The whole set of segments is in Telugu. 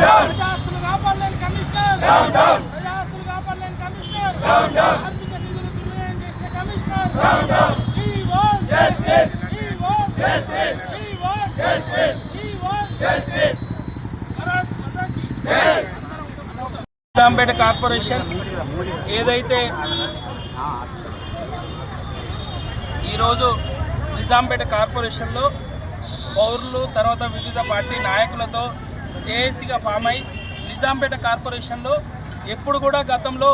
ప్రజాస్తులు కాపాడలేని కమిషనర్. ప్రజాస్తులు కాపాడలేని కమిషనర్. ఆర్థిక నిధులు దుర్వినియోగం చేసిన కమిషనర్. నిజాంపేట కార్పొరేషన్ ఏదైతే ఈరోజు నిజాంపేట కార్పొరేషన్లో పౌరులు తర్వాత వివిధ పార్టీ నాయకులతో జేఏసీగా ఫామ్ అయి నిజాంపేట కార్పొరేషన్లో ఎప్పుడు కూడా గతంలో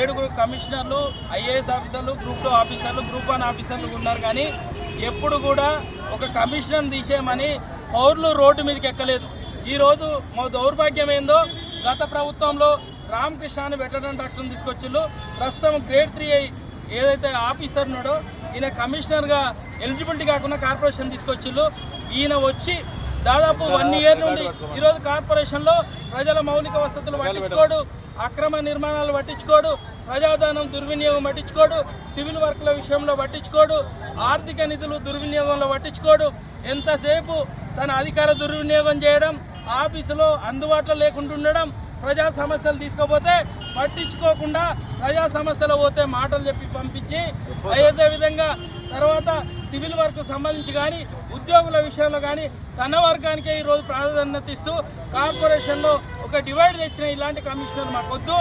ఏడుగురు కమిషనర్లు ఐఏఎస్ ఆఫీసర్లు గ్రూప్ టూ ఆఫీసర్లు గ్రూప్ వన్ ఆఫీసర్లు ఉన్నారు కానీ ఎప్పుడు కూడా ఒక కమిషనర్ తీసేయమని పౌరులు రోడ్డు మీదకి ఎక్కలేదు. ఈరోజు మా దౌర్భాగ్యం ఏందో గత ప్రభుత్వంలో రామకృష్ణ అని వెటరన్ డాక్టర్ని తీసుకొచ్చిళ్ళు ప్రస్తుతం గ్రేడ్ త్రీ ఏదైతే ఆఫీసర్ ఉన్నాడో ఈయన కమిషనర్గా ఎలిజిబిలిటీ కాకుండా కార్పొరేషన్ తీసుకొచ్చిళ్ళు ఈయన వచ్చి దాదాపు వన్ ఇయర్ నుండి ఈరోజు కార్పొరేషన్లో ప్రజల మౌలిక వసతులు పట్టించుకోడు అక్రమ నిర్మాణాలు పట్టించుకోడు ప్రజాధనం దుర్వినియోగం పట్టించుకోడు సివిల్ వర్క్ల విషయంలో పట్టించుకోడు ఆర్థిక నిధులు దుర్వినియోగంలో పట్టించుకోడు. ఎంతసేపు తన అధికార దుర్వినియోగం చేయడం ఆఫీసులో అందుబాటులో లేకుండా ఉండడం ప్రజా సమస్యలు తీసుకోపోతే పట్టించుకోకుండా ప్రజా సమస్యలు పోతే మాటలు చెప్పి పంపించి అదే విధంగా తర్వాత సివిల్ వర్క్ సంబంధించి కానీ ఉద్యోగుల విషయంలో కానీ తన వర్గానికే ఈరోజు ప్రాధాన్యత ఇస్తూ కార్పొరేషన్లో ఒక డివైడ్ తెచ్చిన ఇలాంటి కమిషనర్ మాకు వద్దు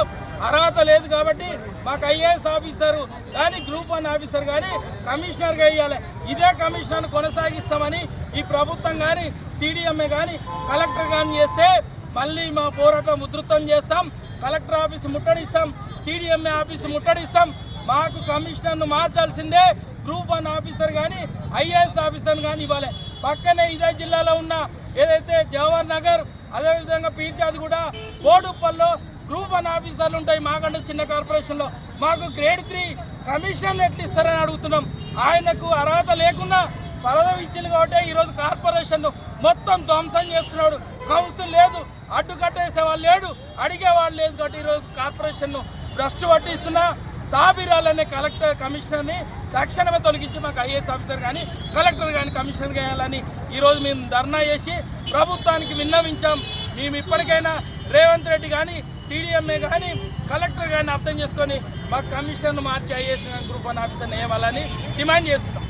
అర్హత లేదు కాబట్టి మాకు ఐఏఎస్ ఆఫీసర్ కానీ గ్రూప్ వన్ ఆఫీసర్ కానీ కమిషనర్గా ఇవ్వాలి ఇదే కమిషనర్ కొనసాగిస్తామని ఈ ప్రభుత్వం కానీ సిడిఎంఏ కానీ కలెక్టర్ కానీ చేస్తే మళ్ళీ మా పోరాటం ఉధృతం చేస్తాం. కలెక్టర్ ఆఫీస్ ముట్టడిస్తాం. సిడిఎంఏ ఆఫీస్ ముట్టడిస్తాం. మాకు కమిషనర్ను మార్చాల్సిందే. గ్రూప్ వన్ ఆఫీసర్ కానీ ఐఏఎస్ ఆఫీసర్ కానీ ఇవ్వాలి. పక్కనే ఇదే జిల్లాలో ఉన్న ఏదైతే జవహర్ నగర్ అదేవిధంగా పీర్చాది కూడా బోడుప్పల్లో గ్రూప్ వన్ ఆఫీసర్లు ఉంటాయి మాకంటే చిన్న కార్పొరేషన్లో. మాకు గ్రేడ్ త్రీ కమిషన్ ఎట్లు ఇస్తారని అడుగుతున్నాం. ఆయనకు అర్హత లేకుండా పదవి ఇచ్చింది కాబట్టి ఈరోజు కార్పొరేషన్ మొత్తం ధ్వంసం చేస్తున్నాడు. కౌన్సిల్ లేదు. అడ్డుకట్టేసే వాళ్ళు లేడు. అడిగేవాళ్ళు లేదు కాబట్టి ఈరోజు కార్పొరేషన్ను భ్రష్టు పట్టిస్తున్నా సాబిరాలనే అనే కలెక్టర్ కమిషనర్ని తక్షణమే తొలగించి మాకు ఐఏఎస్ ఆఫీసర్ కానీ కలెక్టర్ కానీ కమిషనర్ చేయాలని ఈరోజు మేము ధర్నా చేసి ప్రభుత్వానికి విన్నవించాం. మేము ఇప్పటికైనా రేవంత్ రెడ్డి కానీ సీడీఎంఏ కానీ కలెక్టర్ కానీ అర్థం చేసుకొని మాకు కమిషనర్ను మార్చి ఐఏఎస్ గ్రూప్ వన్ ఆఫీసర్ని వేయాలని డిమాండ్ చేస్తున్నాం.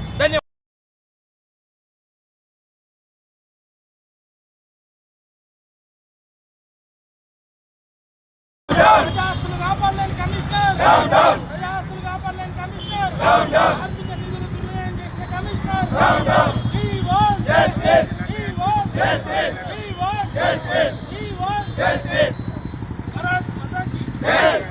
down down down down down down Justice! Justice! Justice! Justice! Justice! Justice! Justice!